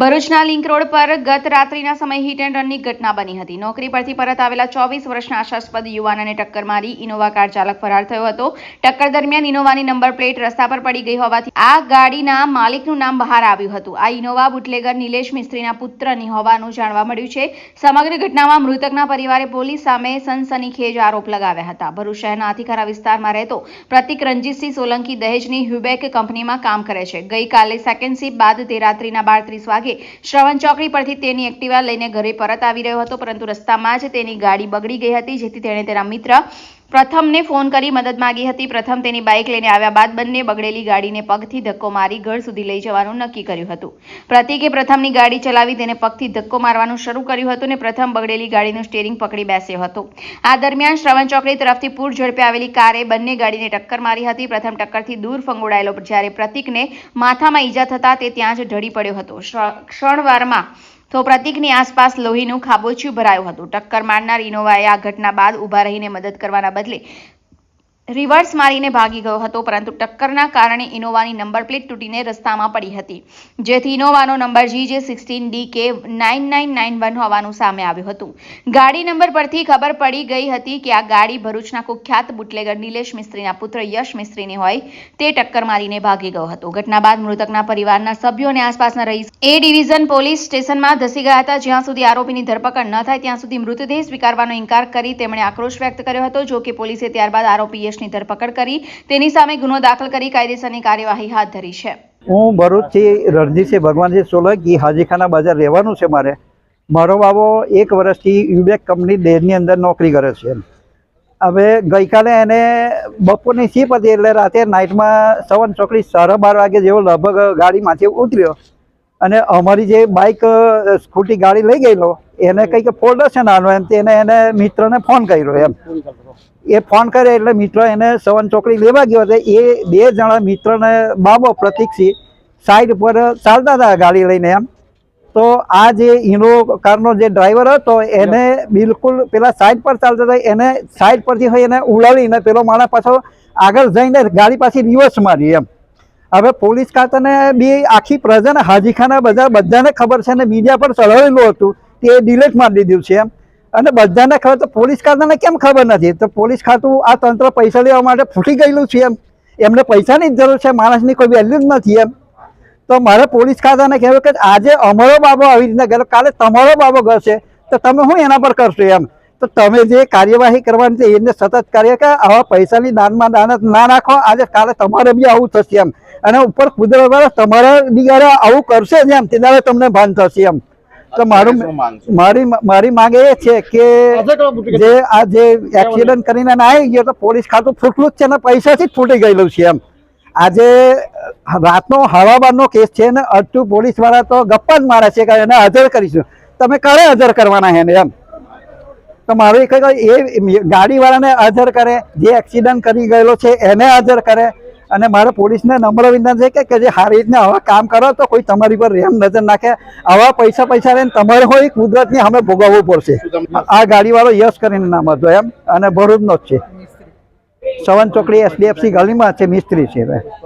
ભરૂચના link road પર ગત રાત્રિના સમયે હિટ એન્ડ રનની ઘટના બની હતી. નોકરી પરથી પરત આવેલા ચોવીસ વર્ષના આશાસ્પદ યુવાનને ટક્કર મારી ઇનોવા કાર ચાલક ફરાર થયો હતો. ટક્કર દરમિયાન ઇનોવાની નંબર પ્લેટ રસ્તા પર પડી ગઈ હોવાથી આ ગાડીના માલિકનું નામ બહાર આવ્યું હતું. આ ઇનોવા બુટલેગર નિલેશ મિસ્ત્રીના પુત્રની હોવાનું જાણવા મળ્યું છે. સમગ્ર ઘટનામાં મૃતકના પરિવારે પોલીસ સામે સનસનીખેજ આરોપ લગાવ્યા હતા. ભરૂચ શહેરના આથીખારા વિસ્તારમાં રહેતો પ્રતિક રણજીતસિંહ સોલંકી દહેજની હ્યુબેક કંપનીમાં કામ કરે છે. ગઈકાલે સેકન્ડ શિપ બાદ તે રાત્રિના બાર ત્રીસ વાગે શ્રવણ ચોકડી પરથી તેની એક્ટિવા લઈને ઘરે પરત આવી રહ્યો હતો, પરંતુ રસ્તામાં જ તેની ગાડી બગડી ગઈ હતી, જેથી તેણે તેના મિત્ર પ્રથમને ફોન કરી મદદ માગી હતી. પ્રથમ તેની બાઇક લઈને આવ્યા બાદ બંને બગડેલી ગાડીને પગથી ધક્કો મારી ઘર સુધી લઈ જવાનું નક્કી કર્યું હતું. પ્રતિકે પ્રથમની ગાડી ચલાવી તેને પગથી ધક્કો મારવાનું શરૂ કર્યું હતું અને પ્રથમ બગડેલી ગાડીનું સ્ટેરિંગ પકડી બેસ્યો હતો. આ દરમિયાન શ્રવણ ચોકડી તરફથી પૂર ઝડપે આવેલી કારે બંને ગાડીને ટક્કર મારી હતી. પ્રથમ ટક્કરથી દૂર ફંગોડાયેલો જ્યારે પ્રતિકને માથામાં ઈજા થતાં તે ત્યાં જ ઢળી પડ્યો હતો. ક્ષ- ક્ષણવારમાં તો પ્રતિકની આસપાસ લોહીનું ખાબોચિયું ભરાયું હતું. ટક્કર મારનાર ઇનોવાએ આ ઘટના બાદ ઊભા રહીને મદદ કરવાના બદલે રિવર્સ મારીને ભાગી ગયો હતો, પરંતુ ટક્કરના કારણે ઇનોવાની નંબર પ્લેટ તૂટીને રસ્તામાં પડી હતી. જેથી ઇનોવાનો number G J sixteen D K nine nine nine one હોવાનું સામે આવ્યું હતું. ગાડી નંબર પરથી ખબર પડી ગઈ હતી કે આ ગાડી ભરૂચના કુખ્યાત બુટલેગર નિલેશ મિસ્ત્રીના પુત્ર યશ મિસ્ત્રીની હોય તે ટક્કર મારીને ભાગી ગયો હતો. ઘટના બાદ મૃતકના પરિવારના સભ્યો અને આસપાસના રહીશ એ ડિવિઝન પોલીસ સ્ટેશનમાં ધસી ગયા હતા. જ્યાં સુધી આરોપીની ધરપકડ ન થાય, ત્યાં સુધી મૃતદેહ સ્વીકારવાનો ઇનકાર કરી તેમણે આક્રોશ વ્યક્ત કર્યો હતો, જો કે પોલીસે ત્યારબાદ આરોપી યશની ધરપકડ કરી તેની સામે ગુનો દાખલ કરી કાયદેસરની કાર્યવાહી હાથ ધરી છે. હું ભરૂચથી રણજીતસિંહ ભગવાનજી સોલંકી, હાજીખાના બજાર રહેવાનું છે મારે. મારો બાબો એક વર્ષથી યુબેક કંપની દેરની અંદર નોકરી કરે છે હવે ગઈકાલે એને બપોરની શીપ હતી એટલે રાતે નાઇટમાં સવન ચોકડી સાડા બાર વાગે જેવો લગભગ ગાડીમાંથી ઉતર્યો. અને અમારી જે બાઇક સ્કૂટી ગાડી લઈ ગયેલો, એને કંઈક ફોલ્ડર છે નાનો એમ, તેને એને મિત્રને ફોન કર્યો એમ. એ ફોન કરે એટલે મિત્ર એને સવન ચોકડી લેવા ગયો હતો એ બે જણા મિત્રને બાબો પ્રતિકસિંહ સાઈડ પર ચાલતા હતા ગાડી લઈને એમ. તો આ જે હીરો કારનો જે ડ્રાઈવર હતો એને બિલકુલ પેલા સાઈડ પર ચાલતા હતા. એને સાઈડ પરથી હોય એને ઉડાડીને પેલો માણસ પાછો આગળ જઈને ગાડી પાછી રિવર્સ મારી એમ. હવે પોલીસ ખાતાને બી આખી પ્રજાને હાજીખાના બધા બધાને ખબર છે અને મીડિયા પર ચઢાવેલું હતું. તે ડિલેટ મારી દીધું છે એમ. અને બધાને ખબર, તો પોલીસ ખાતાને કેમ ખબર નથી? તો પોલીસ ખાતું આ તંત્ર પૈસા લેવા માટે ફૂટી ગયેલું છે એમ. એમને પૈસાની જ જરૂર છે, માણસની કોઈ વેલ્યુ જ નથી એમ. તો મારે પોલીસ ખાતાને કહેવું કે આજે અમારો બાબો આવી રીતના ગયો, કાલે તમારો બાબો ગશે તો તમે શું એના પર કરશો એમ? તો તમે જે કાર્યવાહી કરવાની છે એને સતત કાર્ય કે આવા પૈસાની દાનમાં દાન ના નાખો આજે કાલે તમારે બી આવું થશે એમ. અને ઉપર કુદરત તમારા દિગારે આવું કરશે જ એમ તે તમને ભાન થશે એમ. તો મારું મારી મારી માંગ એ છે કે જે આ જે એક્સિડન્ટ કરીને આવી ગયો તો પોલીસ ખાતું ફૂટલું જ છે ને પૈસાથી જ ફૂટી ગયેલું છે એમ. આજે રાતનો હવાબારનો કેસ છે ને અડધું પોલીસવાળા તો ગપ્પા જ મારે છે કે એને હાજર કરીશું. તમે કરે હાજર કરવાના એને એમ. તો મારું એક એ ગાડીવાળાને હાજર કરે જે એક્સિડન્ટ કરી ગયેલો છે એને હાજર કરે. અને મારે પોલીસને નમ્ર વિનંતી છે કે- કે જે સારી રીતના આવા કામ કરો તો કોઈ તમારી પર રેમ નજર નાખે. આવા પૈસા પૈસા લઈને તમારે હોય કુદરતની સામે ભોગવવું પડશે. આ ગાડીવાળો યશ કરીને નામ હતો એમ. અને ભરૂચનો જ છે. સવન ચોકડી એસડીએફસી ગલીમાં છે મિસ્ત્રી છે